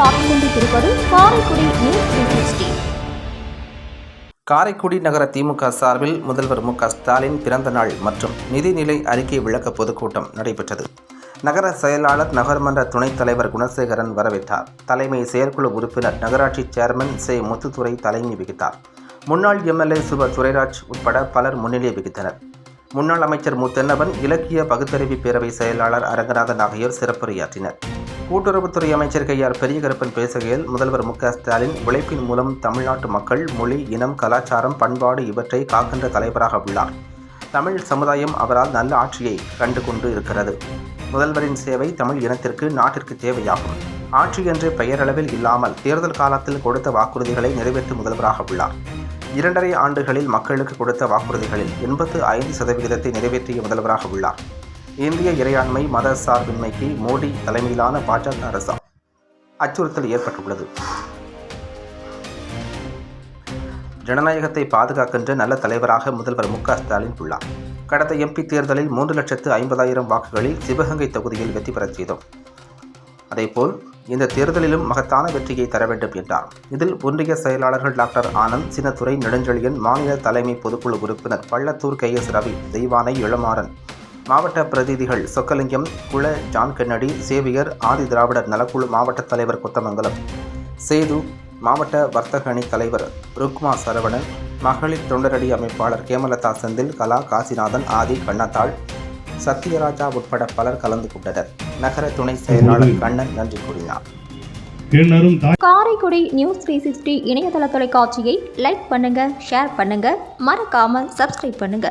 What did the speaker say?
பார்த்துக் கொண்டிருப்பது Karaikudi news three Karaikudi நகர திமுக சார்பில் முதல்வர் மு க ஸ்டாலின் பிறந்த நாள் மற்றும் நிதிநிலை அறிக்கை விளக்க பொதுக்கூட்டம் நடைபெற்றது. நகர செயலாளர் நகர்மன்ற துணைத் தலைவர் குணசேகரன் வரவேற்றார். தலைமை செயற்குழு உறுப்பினர் நகராட்சி சேர்மன் சே. முத்துத்துறை தலைமை வகித்தார். முன்னாள் எம்எல்ஏ சுப துரைராஜ் உட்பட பலர் முன்னிலை வகித்தனர். முன்னாள் அமைச்சர் மு தென்னவன் இலக்கிய பகுத்தறிவு பேரவை செயலாளர் அரங்கநாதன் ஆகியோர் சிறப்புரையாற்றினர். கூட்டுறவுத்துறை அமைச்சர் கையார் பெரியகருப்பன் பேசுகையில் முதல்வர் மு ஸ்டாலின் உழைப்பின் மூலம் தமிழ்நாட்டு மக்கள் மொழி இனம் கலாச்சாரம் பண்பாடு இவற்றை காக்கின்ற தலைவராக உள்ளார். தமிழ் சமுதாயம் அவரால் நல்ல ஆட்சியை கண்டு கொண்டு இருக்கிறது. முதல்வரின் சேவை தமிழ் இனத்திற்கு நாட்டிற்கு தேவையாகும். ஆட்சி என்று பெயரளவில் இல்லாமல் தேர்தல் காலத்தில் கொடுத்த வாக்குறுதிகளை நிறைவேற்றும் முதல்வராக உள்ளார். இரண்டரை ஆண்டுகளில் மக்களுக்கு கொடுத்த வாக்குறுதிகளில் எண்பத்து ஐந்து சதவிகிதத்தை நிறைவேற்றிய முதல்வராக உள்ளார். இந்திய இறையாண்மை மத சார்பின்மைக்கு மோடி தலைமையிலான பாஜக அரசா? அச்சுறுத்தல் ஏற்பட்டுள்ளது. ஜனநாயகத்தை பாதுகாக்கின்ற நல்ல தலைவராக முதல்வர் மு க ஸ்டாலின் உள்ளார். கடந்த எம்பி தேர்தலில் மூன்று லட்சத்து ஐம்பதாயிரம் வாக்குகளில் சிவகங்கை தொகுதியில் வெற்றி பெறச் செய்தோம். அதேபோல் இந்த தேர்தலிலும் மகத்தான வெற்றியை தர வேண்டும் என்றார். இதில் ஒன்றிய செயலாளர்கள் டாக்டர் ஆனந்த் சின்னத்துறை நெடுஞ்செழியன் மாநில தலைமை பொதுக்குழு உறுப்பினர் பள்ளத்தூர் கே எஸ் ரவி தெய்வானை இளமாறன் மாவட்ட பிரதிநிதிகள் Chockalingam Kula John Kennedy Xavier Adi Dravidar நலக்குழு மாவட்ட தலைவர் கொத்தமங்கலம் சேது மாவட்ட வர்த்தக அணி தலைவர் ருக்மா சரவணன் மகளிர் தொண்டரடி அமைப்பாளர் கேமலதா செந்தில் கலா காசிநாதன் ஆதி கண்ணத்தாள் சத்யராஜா உட்பட பலர் கலந்து கொண்டனர். நகர துணை செயலாளர் கண்ணன் நன்றி கூறினார். காரைக்குடி நியூஸ் த்ரீ சிக்ஸ்டி இணையதள தொலைக்காட்சியை லைக் பண்ணுங்க ஷேர் பண்ணுங்க மறக்காம சப்ஸ்கிரைப் பண்ணுங்க.